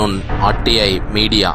Afternoon RTI media.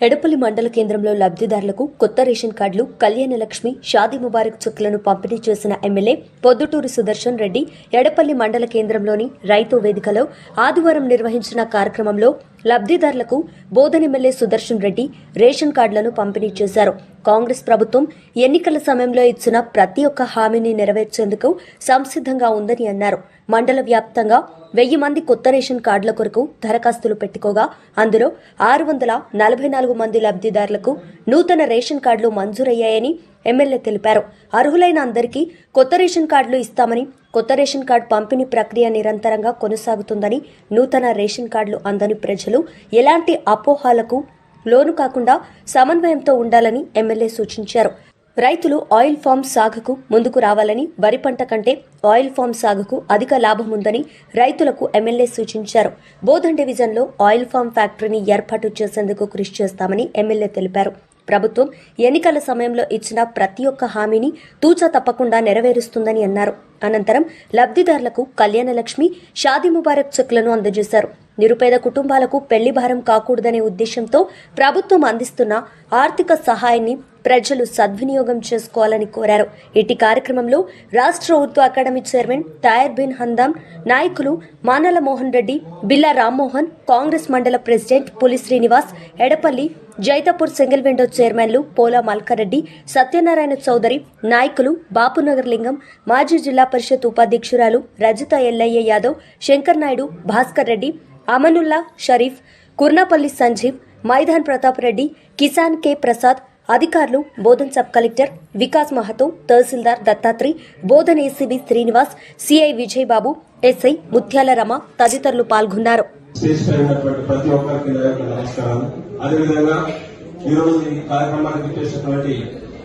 Edapalli మండల కేంద్రంలో లబ్ధిదారులకు కొత్త రేషన్ కార్డులు కళ్యాణ లక్ష్మి షాదీ ముబారక్ చెక్కులను పంపిణీ చేసిన ఎమ్మెల్యే పొద్దుటూరి సుదర్శన్ రెడ్డి ఎడపల్లి మండల కేంద్రంలోని రైతు వేదికలో ఆదివారం నిర్వహించిన కార్యక్రమంలో లబ్ధిదారులకు బోధన ఎమ్మెల్యే సుదర్శన్ రెడ్డి రేషన్ కార్డులను పంపిణీ చేశారు. కాంగ్రెస్ ప్రభుత్వం ఎన్నికల సమయంలో ఇచ్చిన ప్రతి ఒక్క హామీని నెరవేర్చేందుకు సంసిద్ధంగా ఉందని అన్నారు. మండల వ్యాప్తంగా వెయ్యి మంది కొత్త రేషన్ కార్డుల కొరకు దరఖాస్తులు పెట్టుకోగా అందులో ఆరు వందల నలభై నాలుగు మంది లబ్ధిదారులకు నూతన రేషన్ కార్డులు మంజూరయ్యాయని ఎమ్మెల్యే తెలిపారు. అర్హులైన అందరికీ కొత్త రేషన్ కార్డులు ఇస్తామని కొత్త రేషన్ కార్డు పంపిణీ ప్రక్రియ నిరంతరంగా కొనసాగుతుందని నూతన రేషన్ కార్డులు అందని ప్రజలు ఎలాంటి అపోహాలకు లోను కాకుండా సమన్వయంతో ఉండాలని ఎమ్మెల్యే సూచించారు. రైతులు ఆయిల్ ఫామ్ సాగుకు ముందుకు రావాలని వరి పంట కంటే ఆయిల్ ఫామ్ సాగుకు అధిక లాభం ఉందని రైతులకు ఎమ్మెల్యే సూచించారు. బోధన్ డివిజన్లో ఆయిల్ ఫామ్ ఫ్యాక్టరీని ఏర్పాటు చేసేందుకు కృషి చేస్తామని ఎమ్మెల్యే తెలిపారు. ప్రభుత్వం ఎన్నికల సమయంలో ఇచ్చిన ప్రతి ఒక్క హామీని తూచా తప్పకుండా నెరవేరుస్తుందని అన్నారు. అనంతరం లబ్ధిదారులకు కళ్యాణ లక్ష్మి షాదీ ముబారక్ చెక్లను అందజేశారు. నిరుపేద కుటుంబాలకు పెళ్ళి భారం కాకూడదనే ఉద్దేశంతో ప్రభుత్వం అందిస్తున్న ఆర్థిక సహాయాన్ని ప్రజలు సద్వినియోగం చేసుకోవాలని కోరారు. ఇటు కార్యక్రమంలో రాష్ట్ర Urdu academy chairman టాయర్ bin Hamdan నాయకులు మానల మోహన్ రెడ్డి బిల్లా రామ్మోహన్ కాంగ్రెస్ మండల president Puli Srinivas Yedapally Jaitapur single window చైర్మన్లు పోలా మల్కారెడ్డి సత్యనారాయణ చౌదరి నాయకులు బాపునగర్ లింగం మాజీ జిల్లా పరిషత్ ఉపాధ్యక్షురాలు రజిత ఎల్లయ్య యాదవ్ శంకర్ నాయుడు భాస్కర్ రెడ్డి అమనుల్లా షరీఫ్ కుర్నాపల్లి సంజీవ్ మైదాన్ ప్రతాప్ రెడ్డి కిసాన్ కె ప్రసాద్ అధికారులు Bodhan sub collector Vikas Mahato tahsildar Dattatri Bodhan ACB Srinivas CI Vijay Babu SI Mutyala Rama తదితరులు పాల్గొన్నారు.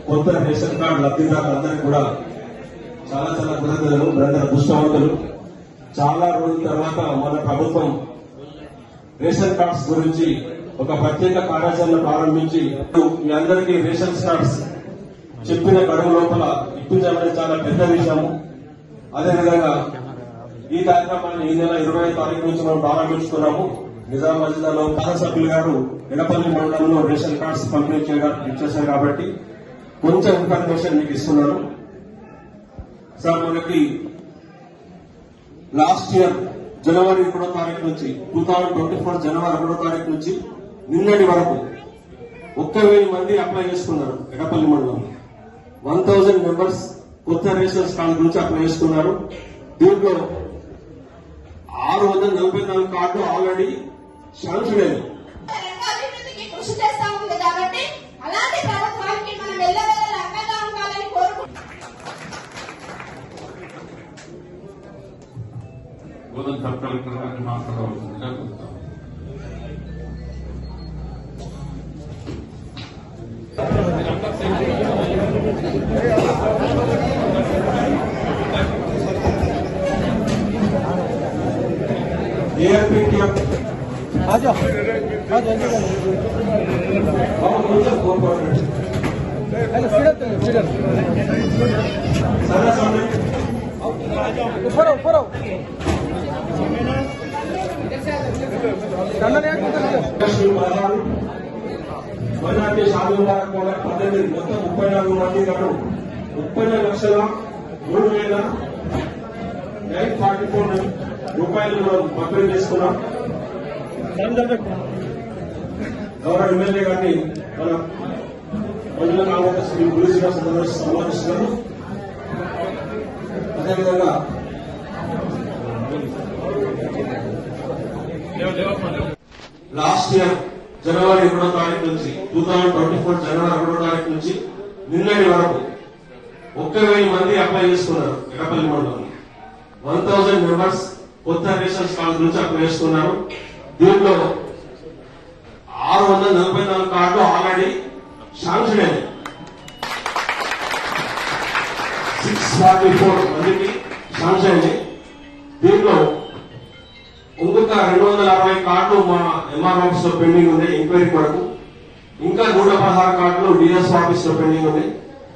కొత్త రేషన్ కార్డు లబ్ధిదారులందరికీ కూడా చాలా చాలా కృతజ్ఞతలు బ్రదర్ చాలా రోజుల తర్వాత మన ప్రభుత్వం రేషన్ కార్డ్స్ గురించి ఒక ప్రత్యేక కార్యాచరణ ప్రారంభించి మీ అందరికీ రేషన్ కార్డ్స్ చెప్పిన గడువు లోపల ఇప్పించడం చాలా పెద్ద విషయం అదేవిధంగా ఈ కార్యక్రమాన్ని ఈ నెల ఇరవై తారీఖు నుంచి మనం ప్రారంభించుకున్నాము. నిజామాబాద్ జిల్లాలో సభ్యులు గారు ఎడపల్లి మండలంలో రేషన్ కార్డ్స్ పంపిణీ చేయడానికి ఇచ్చేశారు కాబట్టి కొంచెం ఇన్ఫర్మేషన్ మీకు ఇస్తున్నాను. సార్ మనకి లాస్ట్ ఇయర్ జనవరి ఒకటో తారీఖు నుంచి టూ థౌజండ్ ట్వంటీ ఫోర్ జనవరి ఒకటో తారీఖు నుంచి నిన్నటి వరకు ఒక్క వెయ్యి మంది అప్లై చేసుకున్నారు ఎడపల్లి మండలం. వన్ థౌజండ్ మెంబర్స్ కొత్త రేషన్ కార్డు గురించి అప్లై చేసుకున్నారు. దీంట్లో ఆరు వందల నలభై నాలుగు కార్డు ఆల్రెడీ శాంక్షన్ అయింది రంగ అభివృద్ధికి కృషి చేస్తా ఉంది కాబట్టి అలాంటి ప్రభుత్వానికి మనం ఎల్లవేళలా అండగా ఉండాలని కోరుకుంటున్నాం సరే ऊपर आओ ऊपर आओ కన్నా నేను లక్ష్మి పదహారు మైనార్టీ షాదీ ముబారక్ కూడా పద్దెనిమిది మొత్తం ముప్పై నాలుగు మంది గారు ముప్పై నాలుగు లక్షల మూడు వేల నైన్ ఫార్టీ ఫోర్ రూపాయలు మనం పంపిణీ చేసుకున్నాం. గౌరవ ఎమ్మెల్యే గారిని మన మండల కాంగ్రెస్ శ్రీ గురు శ్రీనివాస సమావేశిస్తున్నారు అదేవిధంగా లాస్ట్ ఇయర్ జనవరి ఒకటో తారీఖు నుంచి టూ థౌజండ్ ట్వంటీ ఫోర్ జనవరి ఒకటో తారీఖు నుంచి నిన్నటి వరకు ఒక్క వెయ్యి మంది అప్లై చేసుకున్నారు ఎడపల్లి మండలం వన్ థౌజండ్ మెంబర్స్ కొత్త రేషన్ కార్డు గురించి అప్లై దీంట్లో ఆరు వందల నలభై నాలుగు కార్డు ఆల్రెడీ శాంక్షన్ అయింది సిక్స్ ఫార్టీ ఫోర్ మందికి శాంక్షన్ అయింది దీంట్లో ఇంకొక రెండు వందల అరవై కార్డులు మా ఎంఆర్ ఆఫీస్లో పెండింగ్ ఉంది ఎంక్వైరీ కొరకు. ఇంకా నూట పదహారు కార్డులు డిఎస్ ఆఫీస్లో పెండింగ్ ఉంది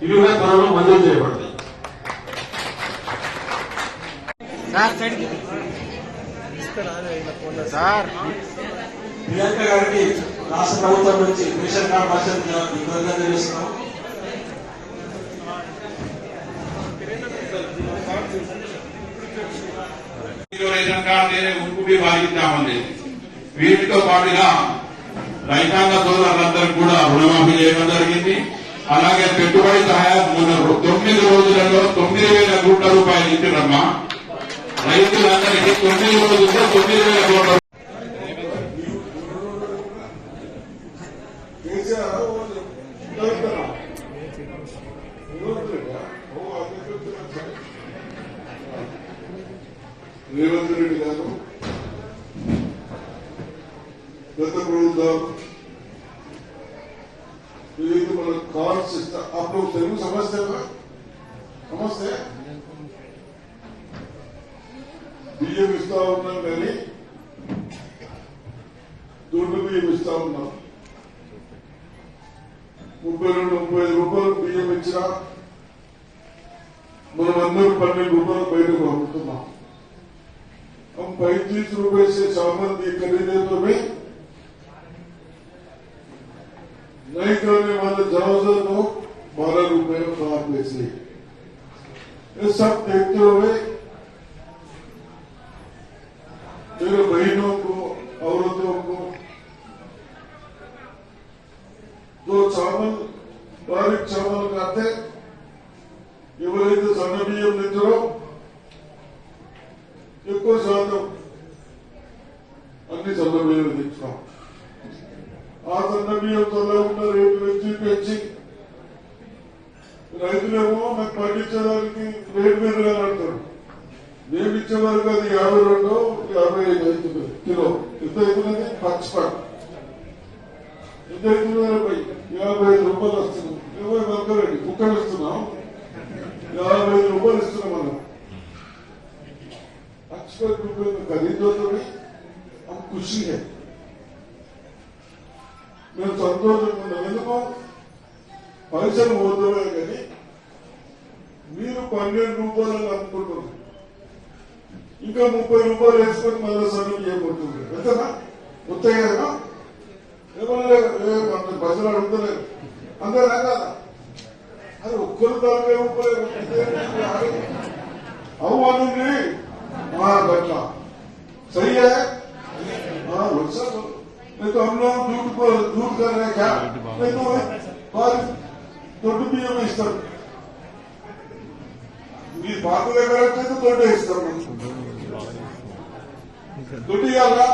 ఇవి కూడా త్వరలో మంజూరు చేయబడతాయి. సార్ సైడ్ ప్రియాంక గారికి రాష్ట్ర ప్రభుత్వం నుంచి రేషన్ కార్డు పరిషత్ కృతజ్ఞతలు తెలియజేస్తున్నాం మీరు రేషన్ కార్డు నేనే ఉక్కుపి బాధించామండి వీటితో పాటుగా రైతాంగ సోదరులందరూ కూడా రుణమాఫీ చేయడం జరిగింది. అలాగే పెట్టుబడి సహాయం మొన్న తొమ్మిది రోజులలో తొమ్మిది వేల కోట్ల రూపాయలు ఇచ్చినమ్మా. రైతులందరికీ తొమ్మిది రోజుల్లో తొమ్మిది వేల కోట్ల రేవంత్ రెడ్డి గారు గత ప్రభుత్వం మన కార్డ్స్ ఇస్తా అప్పుడు తెలుగు సమస్య సమస్య బియ్యం ఇస్తా ఉన్నాం కానీ దొడ్డు బియ్యం ఇస్తా ఉన్నాం ముప్పై రెండు ముప్పై ఐదు రూపాయలు బియ్యం ఇచ్చినా మనం అందరూ పన్నెండు రూపాయలు బయటకు పంపుతున్నాం हम पैंतीस रुपए से चावल दी खरीदे तो भी नहीं करने वाले ज्यादातर लोग बारह रुपए में खराब बेचे ये सब देखते हुए చౌల్ బారిక్ చౌల్ కాతే ఎవరైతే సన్న బియ్యం ఎక్కువ శాతం అన్ని సన్న బియ్యం ఆ సన్న బియ్యం తొలగకుండా రేటు పెంచి పెంచి రైతులేమో మాకు పండించడానికి రేటు మీద అంటారు మేము ఇచ్చే అది యాభై రెండు యాభై ఐదు అవుతుంది. కిలో. ఎంత అవుతున్నది పచ్చిపాకు ఎంత అవుతుంది పై యాభై ఐదు రూపాయలు వస్తున్నాం ఇరవై వర్గరండి కుక్కలు ఇస్తున్నాం యాభై ఐదు రూపాయలు ఇస్తున్నాం మనం अक्सर रुपए में खरीदो तो भी हम खुशी है మేము సంతోషంగా ఉన్నాం ఎందుకు పైసలు పోతామే కానీ మీరు పన్నెండు రూపాయలు అనుకుంటున్నారు ఇంకా ముప్పై రూపాయలు వేసుకొని మళ్ళీ సగం చేయబోతుంది ఎంతనా వస్తాయి కదా ఏమన్నా అంత ప్రజలు అడుగుతలేరు అందరూ కదా అది ఒక్కరు దాని రూపాయలు అవునండి हाँ बच्चा सही है हाँ वैसा तो नहीं तो हम लोग झूठ को झूठ कर रहे हैं क्या नहीं तो पर దొడ్డు బియ్యం ఇస్తాం మీరు పాత దగ్గర వచ్చేది దొడ్డు ఇస్తాం దొడ్డు ఇవ్వాలా